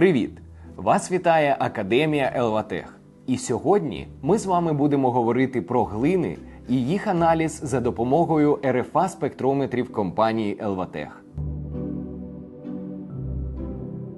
Привіт! Вас вітає Академія Елватех. І сьогодні ми з вами будемо говорити про глини і їх аналіз за допомогою РФА спектрометрів компанії Елватех.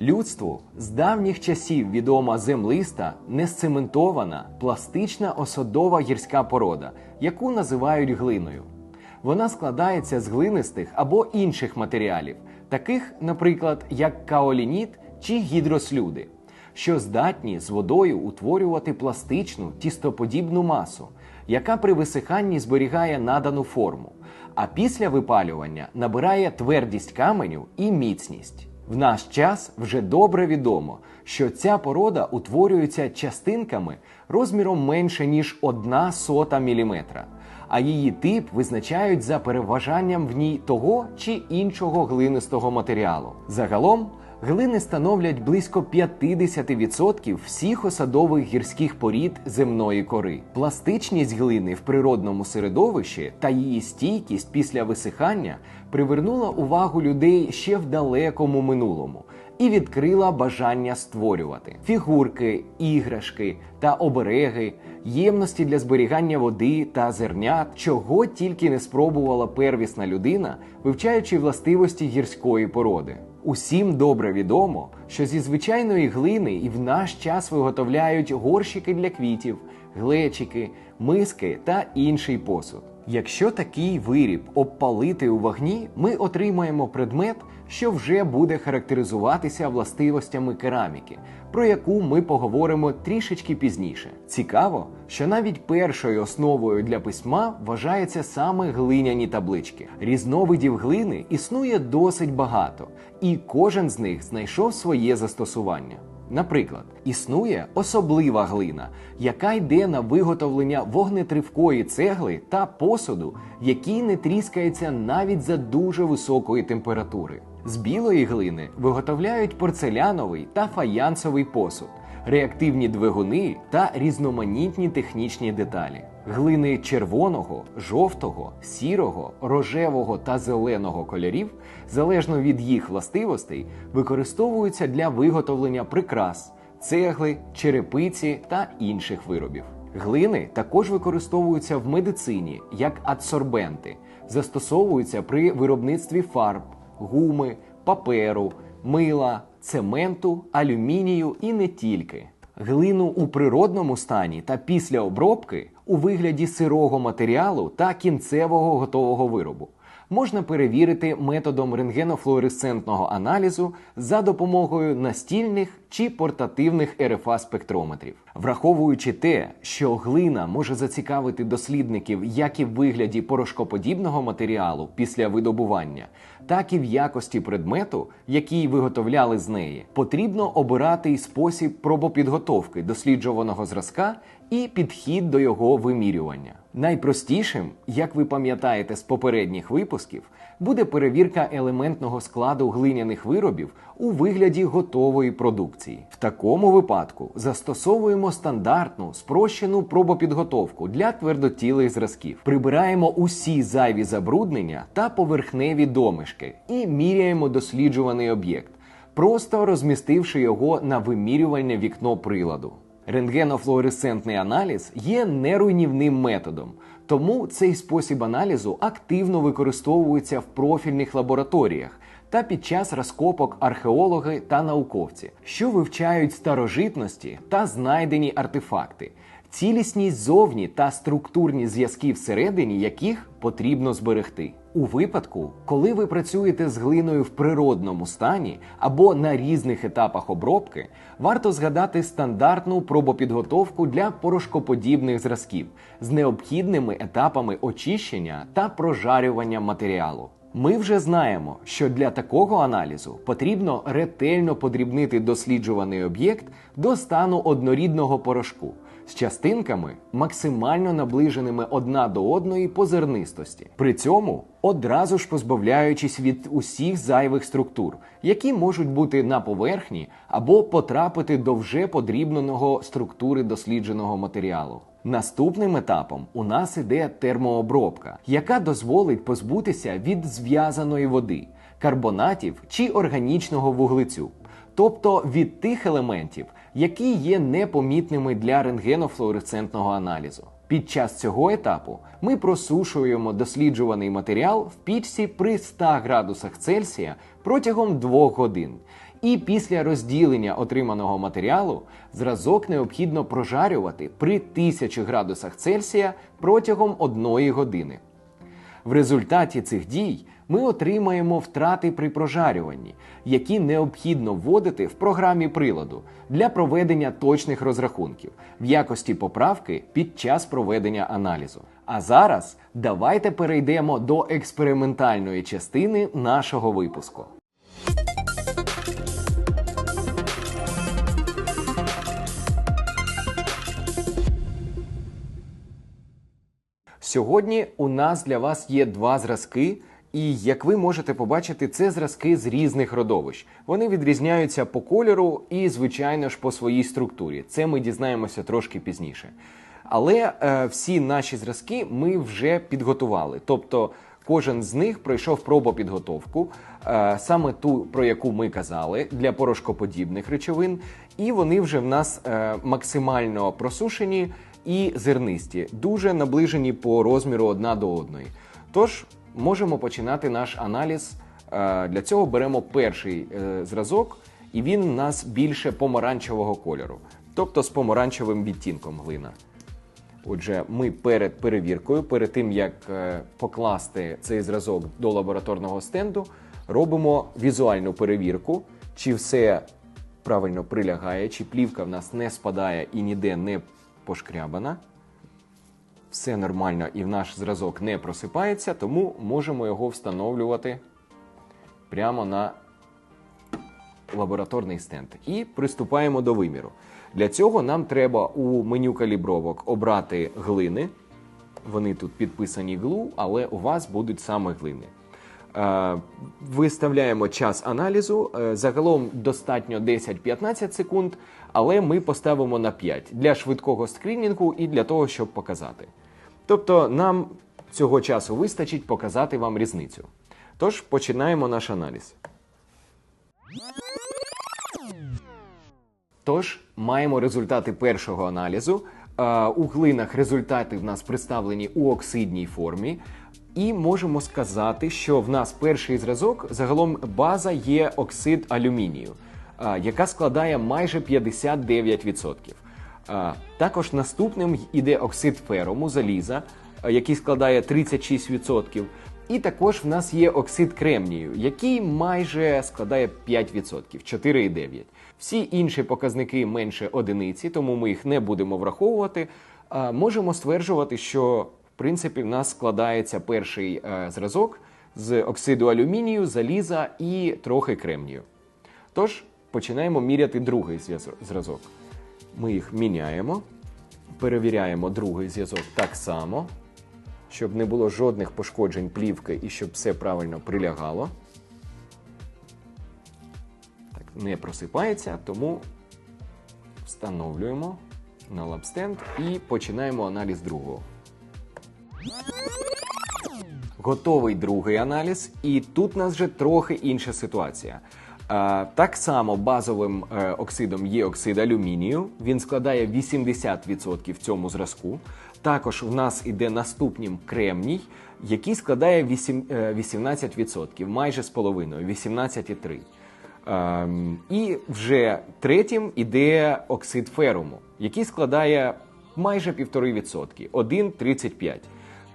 Людству з давніх часів відома землиста, несцементована, пластична осадова гірська порода, яку називають глиною. Вона складається з глинистих або інших матеріалів, таких, наприклад, як каолініт чи гідрослюди, що здатні з водою утворювати пластичну тістоподібну масу, яка при висиханні зберігає надану форму, а після випалювання набирає твердість каменю і міцність. В наш час вже добре відомо, що ця порода утворюється частинками розміром менше ніж 1 сота міліметра, а її тип визначають за переважанням в ній того чи іншого глинистого матеріалу. Загалом глини становлять близько 50% всіх осадових гірських порід земної кори. Пластичність глини в природному середовищі та її стійкість після висихання привернула увагу людей ще в далекому минулому. І відкрила бажання створювати фігурки, іграшки та обереги, ємності для зберігання води та зернят, чого тільки не спробувала первісна людина, вивчаючи властивості гірської породи. Усім добре відомо, що зі звичайної глини і в наш час виготовляють горщики для квітів, глечики, миски та інший посуд. Якщо такий виріб обпалити у вогні, ми отримаємо предмет, що вже буде характеризуватися властивостями кераміки, про яку ми поговоримо трішечки пізніше. Цікаво, що навіть першою основою для письма вважається саме глиняні таблички. Різновидів глини існує досить багато, і кожен з них знайшов своє застосування. Наприклад, існує особлива глина, яка йде на виготовлення вогнетривкої цегли та посуду, який не тріскається навіть за дуже високої температури. З білої глини виготовляють порцеляновий та фаянсовий посуд, реактивні двигуни та різноманітні технічні деталі. Глини червоного, жовтого, сірого, рожевого та зеленого кольорів, залежно від їх властивостей, використовуються для виготовлення прикрас, цегли, черепиці та інших виробів. Глини також використовуються в медицині як адсорбенти, застосовуються при виробництві фарб, гуми, паперу, мила, цементу, алюмінію і не тільки. Глину у природному стані та після обробки у вигляді сирого матеріалу та кінцевого готового виробу можна перевірити методом рентгенофлуоресцентного аналізу за допомогою настільних чи портативних РФА спектрометрів. Враховуючи те, що глина може зацікавити дослідників як і в вигляді порошкоподібного матеріалу після видобування, так і в якості предмету, який виготовляли з неї, потрібно обирати й спосіб пробопідготовки досліджуваного зразка і підхід до його вимірювання. Найпростішим, як ви пам'ятаєте з попередніх випусків, буде перевірка елементного складу глиняних виробів у вигляді готової продукції. В такому випадку застосовуємо стандартну спрощену пробопідготовку для твердотілих зразків, прибираємо усі зайві забруднення та поверхневі домишки і міряємо досліджуваний об'єкт, просто розмістивши його на вимірювальне вікно приладу. Рентгенофлуоресцентний аналіз є неруйнівним методом, тому цей спосіб аналізу активно використовується в профільних лабораторіях та під час розкопок археологи та науковці, що вивчають старожитності та знайдені артефакти, цілісність зовні та структурні зв'язки всередині яких потрібно зберегти. У випадку, коли ви працюєте з глиною в природному стані або на різних етапах обробки, варто згадати стандартну пробопідготовку для порошкоподібних зразків з необхідними етапами очищення та прожарювання матеріалу. Ми вже знаємо, що для такого аналізу потрібно ретельно подрібнити досліджуваний об'єкт до стану однорідного порошку з частинками, максимально наближеними одна до одної по зернистості. При цьому одразу ж позбавляючись від усіх зайвих структур, які можуть бути на поверхні або потрапити до вже подрібненого структури дослідженого матеріалу. Наступним етапом у нас іде термообробка, яка дозволить позбутися від зв'язаної води, карбонатів чи органічного вуглецю. тобто від тих елементів, які є непомітними для рентгенофлуоресцентного аналізу. Під час цього етапу ми просушуємо досліджуваний матеріал в пічці при 100 градусах Цельсія протягом 2 годин. І після розділення отриманого матеріалу зразок необхідно прожарювати при 1000 градусах Цельсія протягом 1 години. В результаті цих дій ми отримаємо втрати при прожарюванні, які необхідно вводити в програмі приладу для проведення точних розрахунків в якості поправки під час проведення аналізу. А зараз давайте перейдемо до експериментальної частини нашого випуску. Сьогодні у нас для вас є два зразки, і як ви можете побачити, це зразки з різних родовищ. Вони відрізняються по кольору і, звичайно ж, по своїй структурі. Це ми дізнаємося трошки пізніше. Але е, всі наші зразки ми вже підготували. Тобто кожен з них пройшов пробопідготовку, е, саме ту, про яку ми казали, для порошкоподібних речовин, і вони вже в нас е, максимально просушені і зернисті, дуже наближені по розміру одна до одної. Тож можемо починати наш аналіз. Е, Для цього беремо перший е, зразок, і він у нас більше помаранчевого кольору, тобто з помаранчевим відтінком глина. Отже, ми перед перевіркою, перед тим як е, покласти цей зразок до лабораторного стенду, робимо візуальну перевірку, чи все правильно прилягає, чи плівка в нас не спадає і ніде не пошкрябана. Все нормально і в наш зразок не просипається, тому можемо його встановлювати прямо на лабораторний стенд. І приступаємо до виміру. Для цього нам треба у меню калібровок обрати глини. Вони тут підписані глу, але у вас будуть саме глини. Е, Виставляємо час аналізу. Е, Загалом достатньо 10-15 секунд, але ми поставимо на 5 для швидкого скрінінгу і для того, щоб показати. Тобто нам цього часу вистачить показати вам різницю. Тож починаємо наш аналіз. Тож маємо результати першого аналізу. Е, У глинах результати в нас представлені у оксидній формі. І можемо сказати, що в нас перший зразок загалом база є оксид алюмінію, е, яка складає майже 59%. Також наступним йде оксид феруму, заліза, е, який складає 36%. І також в нас є оксид кремнію, який майже складає 5%, 4,9%. Всі інші показники менше одиниці, тому ми їх не будемо враховувати. Можемо стверджувати, що в принципі в нас складається перший е, зразок з оксиду алюмінію, заліза і трохи кремнію. Тож починаємо міряти другий зразок. Ми їх міняємо, перевіряємо другий зв'язок так само, щоб не було жодних пошкоджень плівки і щоб все правильно прилягало. Так, не просипається, тому встановлюємо на лабстенд і починаємо аналіз другого. Готовий другий аналіз, і тут у нас вже трохи інша ситуація. Так само базовим е, оксидом є оксид алюмінію. Він складає 80% в цьому зразку. Також в нас іде наступним кремній, який складає 8, е, 18%, майже з половиною, 18,3%. Ем, і вже третім іде оксид феруму, який складає майже 1,5%, 1,35%.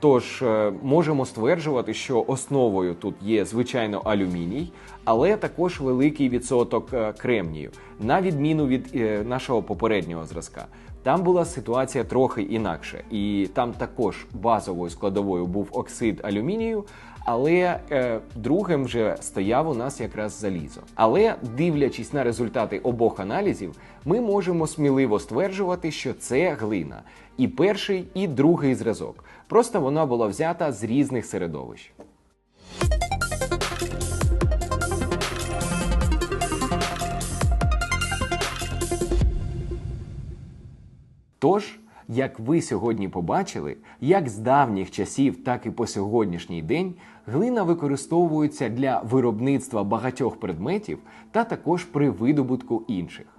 Тож е, можемо стверджувати, що основою тут є звичайно алюміній, але також великий відсоток е, кремнію, на відміну від е, нашого попереднього зразка. Там була ситуація трохи інакше, і там також базовою складовою був оксид алюмінію, але е, другим вже стояв у нас якраз залізо. Але дивлячись на результати обох аналізів, ми можемо сміливо стверджувати, що це глина, і перший, і другий зразок. Просто вона була взята з різних середовищ. Тож, Як ви сьогодні побачили, як з давніх часів, так і по сьогоднішній день глина використовується для виробництва багатьох предметів та також при видобутку інших.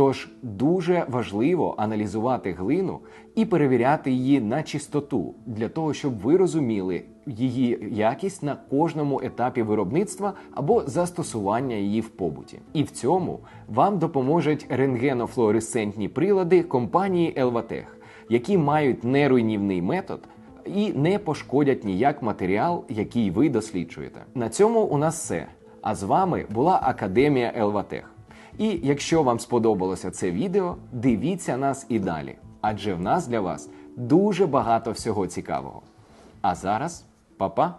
Тож дуже важливо аналізувати глину і перевіряти її на чистоту для того, щоб ви розуміли її якість на кожному етапі виробництва або застосування її в побуті. І в цьому вам допоможуть рентгенофлуоресцентні прилади компанії Елватех, які мають неруйнівний метод. І не пошкодять ніяк матеріал, який ви досліджуєте. На цьому у нас все. А з вами була Академія Елватех. І якщо вам сподобалося це відео, дивіться нас і далі, адже в нас для вас дуже багато всього цікавого. А зараз, па-па!